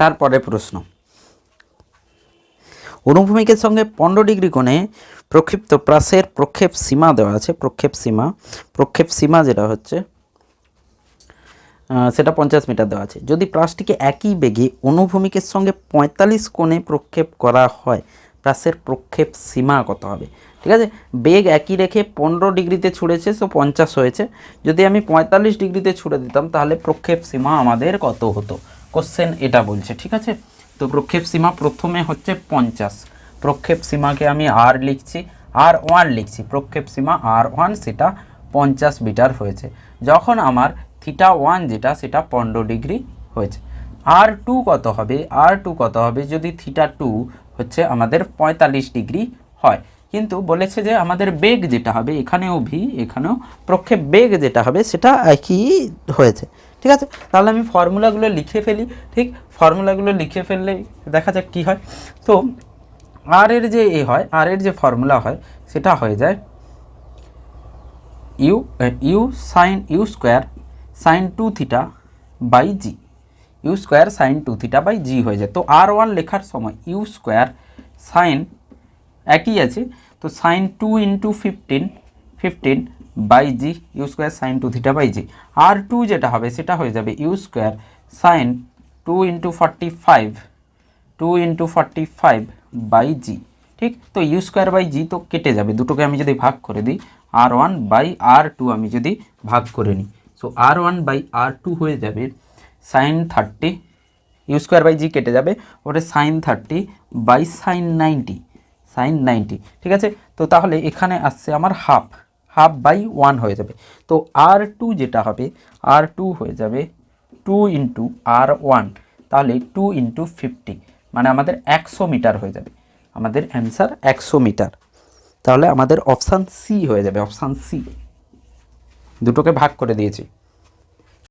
তারপরে প্রশ্ন। অনুভূমিকের সঙ্গে পনেরো ডিগ্রি কোণে প্রক্ষিপ্ত প্রাসের প্রক্ষেপ সীমা দেওয়া আছে, প্রক্ষেপ সীমা। প্রক্ষেপ সীমা যেটা হচ্ছে সেটা পঞ্চাশ মিটার দেওয়া আছে। যদি প্রাসটিকে একই বেগে অনুভূমিকের সঙ্গে পঁয়তাল্লিশ কোণে প্রক্ষেপ করা হয়, প্রাসের প্রক্ষেপ সীমা কত হবে? ঠিক আছে? বেগ একই রেখে পনেরো ডিগ্রিতে ছুঁড়েছে সো পঞ্চাশ হয়েছে। যদি আমি পঁয়তাল্লিশ ডিগ্রিতে ছুঁড়ে দিতাম, তাহলে প্রক্ষেপ সীমা আমাদের কত হতো? কোশ্চেন এটা বলছে, ঠিক আছে? তো প্রক্ষেপ সীমা প্রথমে হচ্ছে পঞ্চাশ। প্রক্ষেপ সীমাকে আমি আর লিখছি আর ওয়ান লিখছি। প্রক্ষেপ সীমা আর ওয়ান সেটা পঞ্চাশ মিটার হয়েছে। যখন আমার থিটা ওয়ান যেটা, সেটা পনেরো ডিগ্রি হয়েছে। আর টু কত হবে? আর টু কত হবে? যদি থিটা টু হচ্ছে আমাদের পঁয়তাল্লিশ ডিগ্রি হয়। কিন্তু বলেছে যে আমাদের বেগ যেটা হবে, এখানেও ভি এখানেও প্রক্ষেপ বেগ যেটা হবে, সেটা একই হয়েছে। ঠিক আছে? তাহলে আমি ফর্মুলাগুলো লিখে ফেলি, ঠিক? ফর্মুলাগুলো লিখে ফেললে দেখা যাক কী হয়। তো আর এর যে এ হয় আর এর যে ফর্মুলা হয়, সেটা হয়ে যায় u u sine u square sine two theta by g u square sine two theta by g হয়ে যায়। তো আর ওয়ান লেখার সময় ইউ স্কোয়ার সাইন একই আছে। তো sine two into fifteen fifteen by g, u square sine two theta by g. R two যেটা হবে, সেটা হয়ে যাবে u square sine two into forty five, two into forty five by g. ঠিক? তো ইউ স্কোয়ার বাই জি তো কেটে যাবে, দুটোকে আমি যদি ভাগ করে দিই, R one by R two আমি যদি ভাগ করে নিই। So R one by R two হয়ে যাবে sine thirty, u square by g কেটে যাবে, ওটা sine thirty by sine ninety sine ninety. ঠিক আছে? তো তাহলে এখানে আসছে আমার হাফ। হাফ বাই ওয়ান হয়ে যাবে। তো আর টু যেটা হবে আর টু হয়ে যাবে টু ইন্টু আর ওয়ান তাহলে টু ইন্টু ফিফটি মানে আমাদের একশো মিটার হয়ে যাবে। আমাদের অ্যান্সার একশো মিটার। তাহলে আমাদের অপশান সি হয়ে যাবে অপশান সি দুটোকে ভাগ করে দিয়েছি।